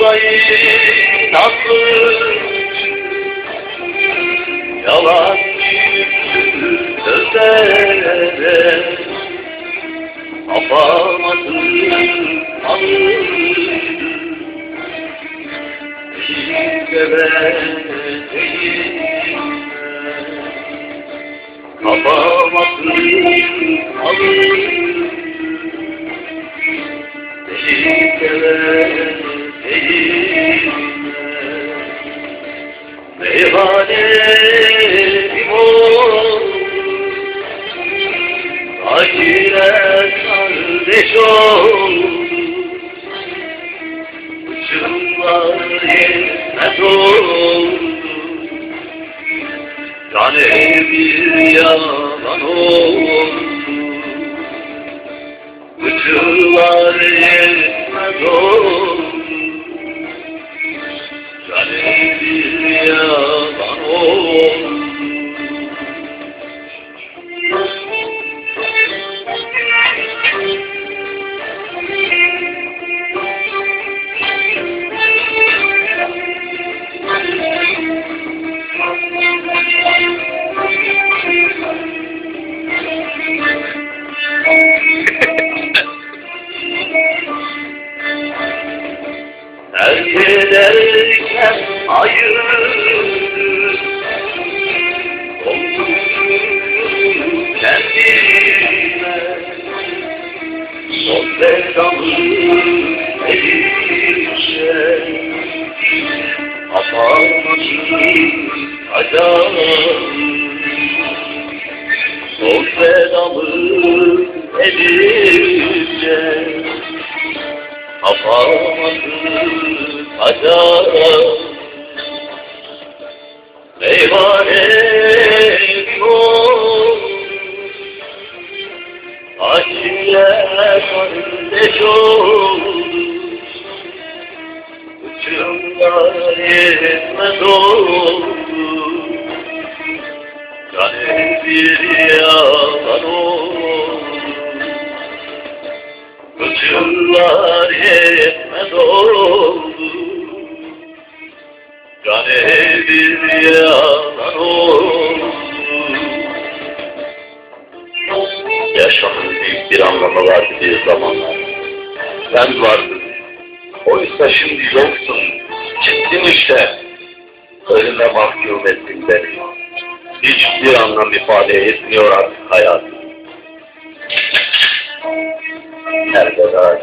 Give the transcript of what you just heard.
olayım nasıl Yalan sözlere Kapamadım anlayım Seveceğim Kapamadım anlayım kardeş ol Uçurlar yetmez oldu. Yani bir yalan oldu. Uçurlar yetmez oldu Terk ederken Oldum kendime Son sevdamı elimde Aparmadım acayip Son sevdamı elimde Kapamadım acayip Meyhanem ol Aşkla kardeş ol Uçurumlar yetmez oldu Yani bir yalan oldu Uçurlar yetmez oldu Yani bir yalan oldu Yaşamın büyük bir anlamı var dediği zamanlar. Sen vardın. Oysa şimdi yoksun. Gittin işte. Ölüme mahkum ettin beni. Hiçbir anlam ifade etmiyor artık Gotta go, gotta